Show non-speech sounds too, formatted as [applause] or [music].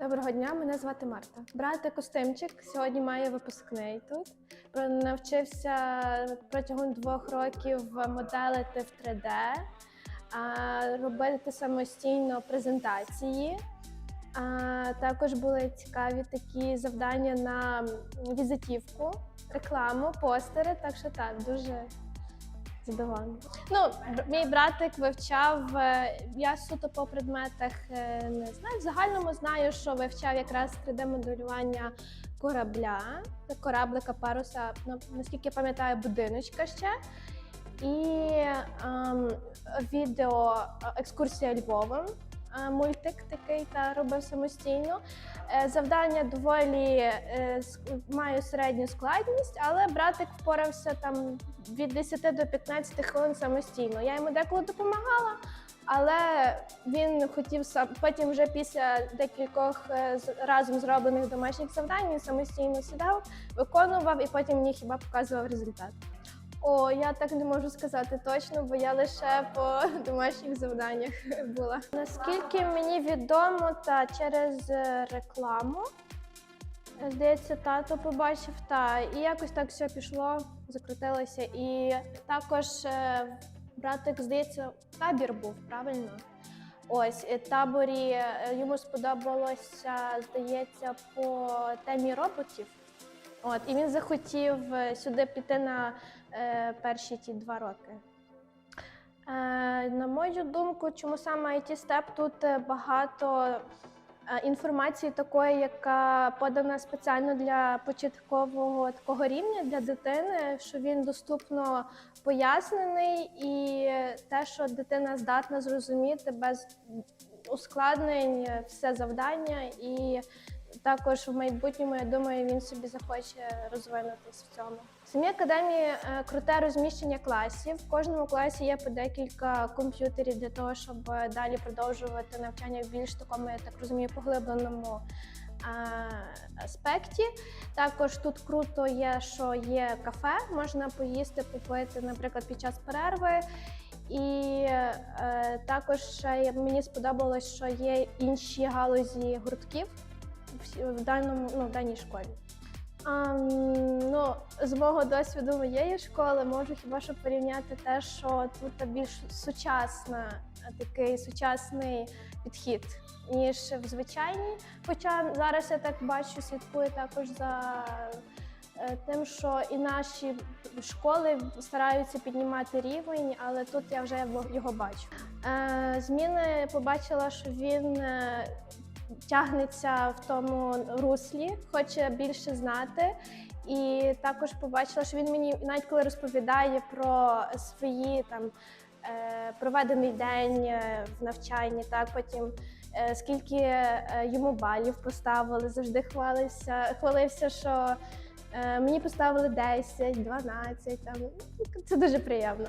Доброго дня, мене звати Марта. Брати костюмчик сьогодні має випускний тут. Навчився протягом двох років моделити в 3D, робити самостійно презентації. Також були цікаві такі завдання на візитівку, рекламу, постери. Так що так, дуже задоволена. Ну, мій братик вивчав. е, Я суто по предметах е, не знаю. В загальному знаю, що вивчав якраз 3D-моделювання корабля, кораблика, паруса, ну, наскільки я пам'ятаю, будиночка ще. І ем, відео е, екскурсія Львовом. Мультик такий та робив самостійно. Е, Завдання доволі е, маю середню складність, але братик впорався там від 10 до 15 хвилин самостійно. Я йому деколи допомагала, але він хотів сам потім, вже після декількох е, разом зроблених домашніх завдань, він самостійно сідав, виконував і потім мені хіба показував результат. О, я так не можу сказати точно, бо я лише по [laughs] домашніх завданнях [laughs] була. Наскільки мені відомо, та через е, рекламу. Е, Здається, тато побачив та і якось так все пішло, закрутилося. І також е, братик, здається, табір був правильно. Ось таборі йому сподобалося, здається, по темі роботів. От, і він захотів е, сюди піти на е, перші ті два роки. Е, на мою думку, чому саме IT Step тут е, багато е, інформації такої, яка подана спеціально для початкового такого рівня для дитини, що він доступно пояснений, і те, що дитина здатна зрозуміти без ускладнень все завдання, і також в майбутньому, я думаю, він собі захоче розвинутись в цьому. В самій академії е, круте розміщення класів. В кожному класі є по декілька комп'ютерів для того, щоб е, далі продовжувати навчання в більш такому, я так розумію, поглибленому е, аспекті. Також тут круто є, що є кафе, можна поїсти, попити, наприклад, під час перерви. І е, також мені сподобалось, що є інші галузі гуртків в- даному ну, в даній школі. А, ну, з мого досвіду моєї школи можу хіба що порівняти те, що тут більш сучасна, такий сучасний підхід, ніж в звичайній. Хоча зараз я так бачу, слідкую також за е, тим, що і наші школи стараються піднімати рівень, але тут я вже його бачу. Е, Зміни побачила, що він е, тягнеться в тому руслі, хоче більше знати. І також побачила, що він мені навіть коли розповідає про свої там е, проведений день е, в навчанні, так потім е, скільки йому балів поставили, завжди хвалився, хвалився, що мені поставили 10, 12, там це дуже приємно.